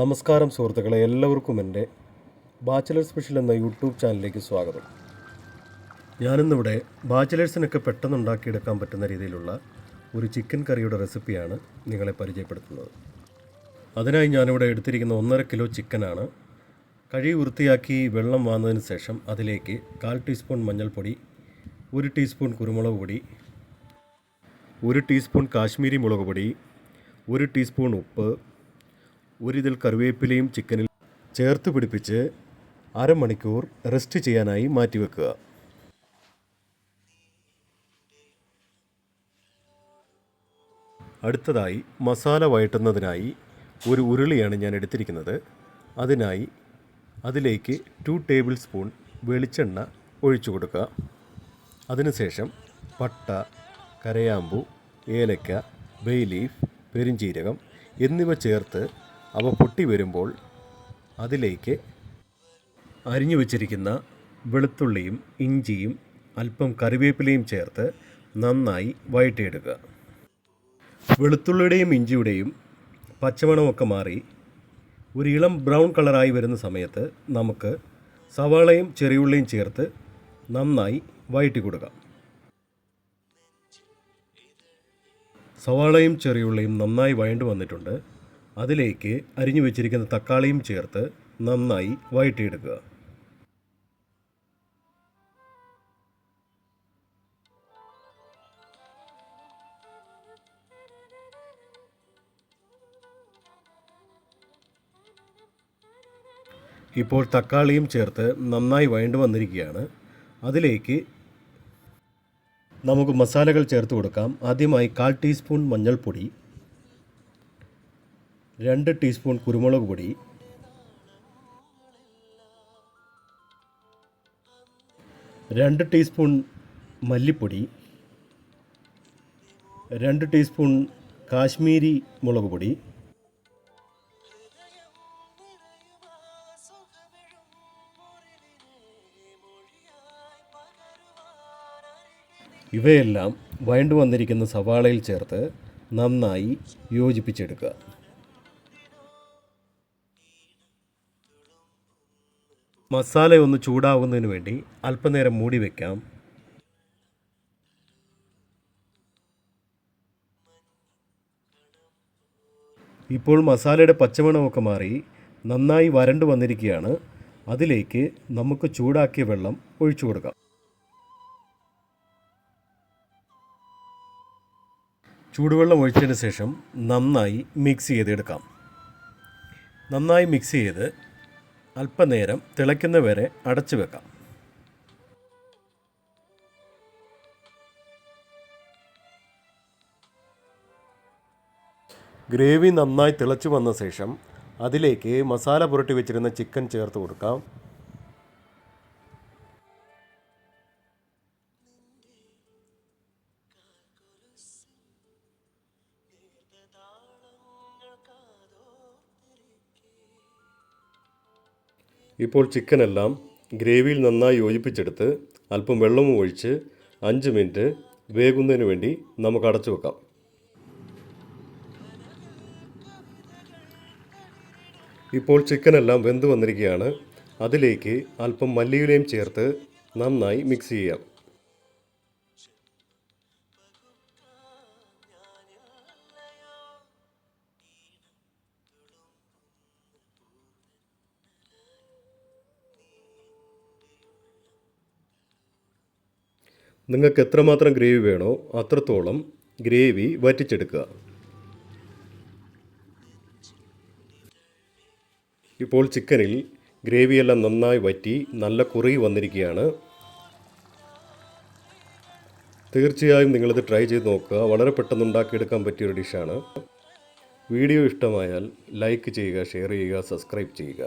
നമസ്കാരം സുഹൃത്തുക്കളെ എല്ലാവർക്കും എന്റെ ബാച്ചിലർ സ്പെഷ്യൽ എന്ന യൂട്യൂബ് ചാനലിലേക്ക് സ്വാഗതം. ഞാനിന്നിവിടെ ബാച്ചിലേഴ്സിനൊക്കെ പെട്ടെന്ന് ഉണ്ടാക്കിയെടുക്കാൻ പറ്റുന്ന രീതിയിലുള്ള ഒരു ചിക്കൻ കറിയുടെ റെസിപ്പിയാണ് നിങ്ങളെ പരിചയപ്പെടുത്തുന്നത്. അതിനായി ഞാനിവിടെ എടുത്തിരിക്കുന്ന ഒന്നര കിലോ ചിക്കനാണ്. കഴുകി വൃത്തിയാക്കി വെള്ളം വാങ്ങുന്നതിന് ശേഷം അതിലേക്ക് കാൽ ടീസ്പൂൺ മഞ്ഞൾപ്പൊടി ഒരു ടീസ്പൂൺ കുരുമുളക് പൊടി ഒരു ടീസ്പൂൺ കാശ്മീരി മുളക് പൊടി ഒരു ടീസ്പൂൺ ഉപ്പ് ഒരിതിൽ കറിവേപ്പിലയും ചിക്കനിൽ ചേർത്ത് പിടിപ്പിച്ച് അരമണിക്കൂർ റെസ്റ്റ് ചെയ്യാനായി മാറ്റിവെക്കുക. അടുത്തതായി മസാല വഴറ്റുന്നതിനായി ഒരു ഉരുളിയാണ് ഞാൻ എടുത്തിരിക്കുന്നത്. അതിനായി അതിലേക്ക് ടു ടേബിൾ സ്പൂൺ വെളിച്ചെണ്ണ ഒഴിച്ചു കൊടുക്കുക. അതിനുശേഷം പട്ട കരയാമ്പു ഏലക്ക ബേ ലീഫ് പെരിഞ്ചീരകം എന്നിവ ചേർത്ത് അവ പൊട്ടി വരുമ്പോൾ അതിലേക്ക് അരിഞ്ഞു വച്ചിരിക്കുന്ന വെളുത്തുള്ളിയും ഇഞ്ചിയും അല്പം കറിവേപ്പിലയും ചേർത്ത് നന്നായി വഴറ്റിയെടുക്കുക വെളുത്തുള്ളിയുടെയും ഇഞ്ചിയുടെയും പച്ചമണമൊക്കെ മാറി ഒരു ഇളം ബ്രൗൺ കളറായി വരുന്ന സമയത്ത് നമുക്ക് സവാളയും ചെറിയുള്ളിയും ചേർത്ത് നന്നായി വഴറ്റി കൊടുക്കാം സവാളയും ചെറിയുള്ളിയും നന്നായി വഴണ്ടു വന്നിട്ടുണ്ട്. അതിലേക്ക് അരിഞ്ഞു വെച്ചിരിക്കുന്ന തക്കാളിയും ചേർത്ത് നന്നായി വഴറ്റിയെടുക്കുക. ഇപ്പോൾ തക്കാളിയും ചേർത്ത് നന്നായി വഴണ്ടു വന്നിരിക്കുകയാണ്. അതിലേക്ക് നമുക്ക് മസാലകൾ ചേർത്ത് കൊടുക്കാം. ആദ്യമായി കാൽ ടീസ്പൂൺ മഞ്ഞൾപ്പൊടി രണ്ട് ടീസ്പൂൺ കുരുമുളക് പൊടി. രണ്ട് ടീസ്പൂൺ മല്ലിപ്പൊടി. രണ്ട് ടീസ്പൂൺ കാശ്മീരി മുളക് പൊടി. ഇവയെല്ലാം വഴണ്ടു വന്നിരിക്കുന്ന സവാളയിൽ ചേർത്ത് നന്നായി യോജിപ്പിച്ചെടുക്കുക. മസാല ഒന്ന് ചൂടാവുന്നതിന് വേണ്ടി അല്പനേരം മൂടി വയ്ക്കാം ഇപ്പോൾ മസാലയുടെ പച്ചമണമൊക്കെ മാറി നന്നായി വരണ്ടു വന്നിരിക്കുകയാണ്. അതിലേക്ക് നമുക്ക് ചൂടാക്കിയ വെള്ളം ഒഴിച്ചു കൊടുക്കാം. ചൂടുവെള്ളം ഒഴിച്ചതിന് ശേഷം നന്നായി മിക്സ് ചെയ്തെടുക്കാം. നന്നായി മിക്സ് ചെയ്ത് അല്പനേരം തിളയ്ക്കുന്നവരെ അടച്ചു വെക്കാം. ഗ്രേവി നന്നായി തിളച്ചു വന്ന ശേഷം അതിലേക്ക് മസാല പുരട്ടി വെച്ചിരുന്ന ചിക്കൻ ചേർത്ത് കൊടുക്കാം. ഇപ്പോൾ ചിക്കനെല്ലാം ഗ്രേവിയിൽ നന്നായി യോജിപ്പിച്ചെടുത്ത് അല്പം വെള്ളവും ഒഴിച്ച് അഞ്ച് മിനിറ്റ് വേകുന്നതിന് വേണ്ടി നമുക്ക് അടച്ചു വെക്കാം. ഇപ്പോൾ ചിക്കനെല്ലാം വെന്ത് വന്നിരിക്കുകയാണ്. അതിലേക്ക് അല്പം മല്ലിയിലയും ചേർത്ത് നന്നായി മിക്സ് ചെയ്യാം. നിങ്ങൾക്ക് എത്രമാത്രം ഗ്രേവി വേണോ അത്രത്തോളം ഗ്രേവി വറ്റിച്ചെടുക്കുക. ഇപ്പോൾ ചിക്കനിൽ ഗ്രേവിയെല്ലാം നന്നായി വറ്റി നല്ല കുറുകി വന്നിരിക്കുകയാണ്. തീർച്ചയായും നിങ്ങളിത് ട്രൈ ചെയ്ത് നോക്കുക. വളരെ പെട്ടെന്ന് ഉണ്ടാക്കിയെടുക്കാൻ പറ്റിയൊരു ഡിഷാണ്. വീഡിയോ ഇഷ്ടമായാൽ ലൈക്ക് ചെയ്യുക ഷെയർ ചെയ്യുക സബ്സ്ക്രൈബ് ചെയ്യുക.